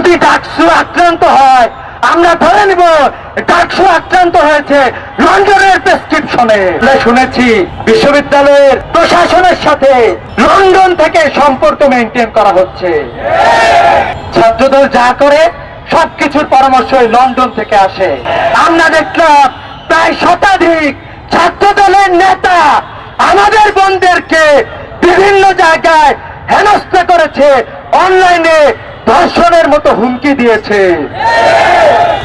যদি ডাকসু আক্রান্ত হয়, আমরা ধরে নিব ডাকসু আক্রান্ত হয়েছে লন্ডনের প্রেসক্রিপশনে। শুনেছি বিশ্ববিদ্যালয়ের প্রশাসনের সাথে লন্ডন থেকে সম্পর্ক মেনটেন করা হচ্ছে। ছাত্রদল যা করে, সবকিছুর পরামর্শই লন্ডন থেকে আসে। আমরা দেখলাম প্রায় শতাধিক ছাত্রদলের নেতা আমাদের বোনদেরকে বিভিন্ন জায়গায় হেনস্থা করেছে, অনলাইনে ধর্ষণের মতো হুমকি দিয়েছে।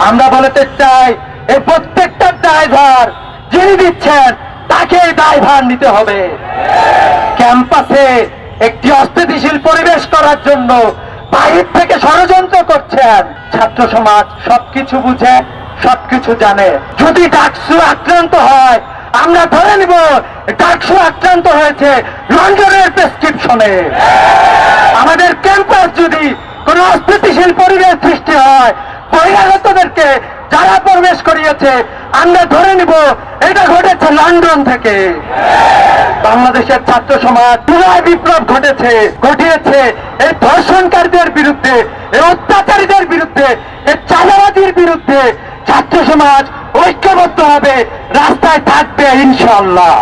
আমরা বলতে চাই, এই প্রত্যেকটা ড্রাইভার যিনি দিচ্ছেন তাকে দায়ভার নিতে হবে। ক্যাম্পাসে একটি অস্থিতিশীল পরিবেশ করার জন্য বাহির থেকে ষড়যন্ত্র করছেন। ছাত্র সমাজ সবকিছু বুঝে, সবকিছু জানে। যদি ডাকসু আক্রান্ত হয়, আমরা ধরে নিব ডাকসু আক্রান্ত হয়েছে লন্ডনের প্রেসক্রিপশনে। আমাদের ক্যাম্পাস যদি কোনো অস্থিতিশীল পরিবেশ সৃষ্টি হয় বহিরাগতদেরকে যারা প্রবেশ করিয়েছে, আমরা ধরে নিব এটা ঘটেছে লন্ডন থেকে। বাংলাদেশের ছাত্র সমাজ পুনরায় বিপ্লব ঘটেছে, ঘটিয়েছে। এই ধর্ষণকারীদের বিরুদ্ধে, এই অত্যাচারীদের বিরুদ্ধে, এই চাঁদাবাজির বিরুদ্ধে ছাত্র সমাজ ঐক্যবদ্ধ হবে, রাস্তায় থাকবে ইনশাল্লাহ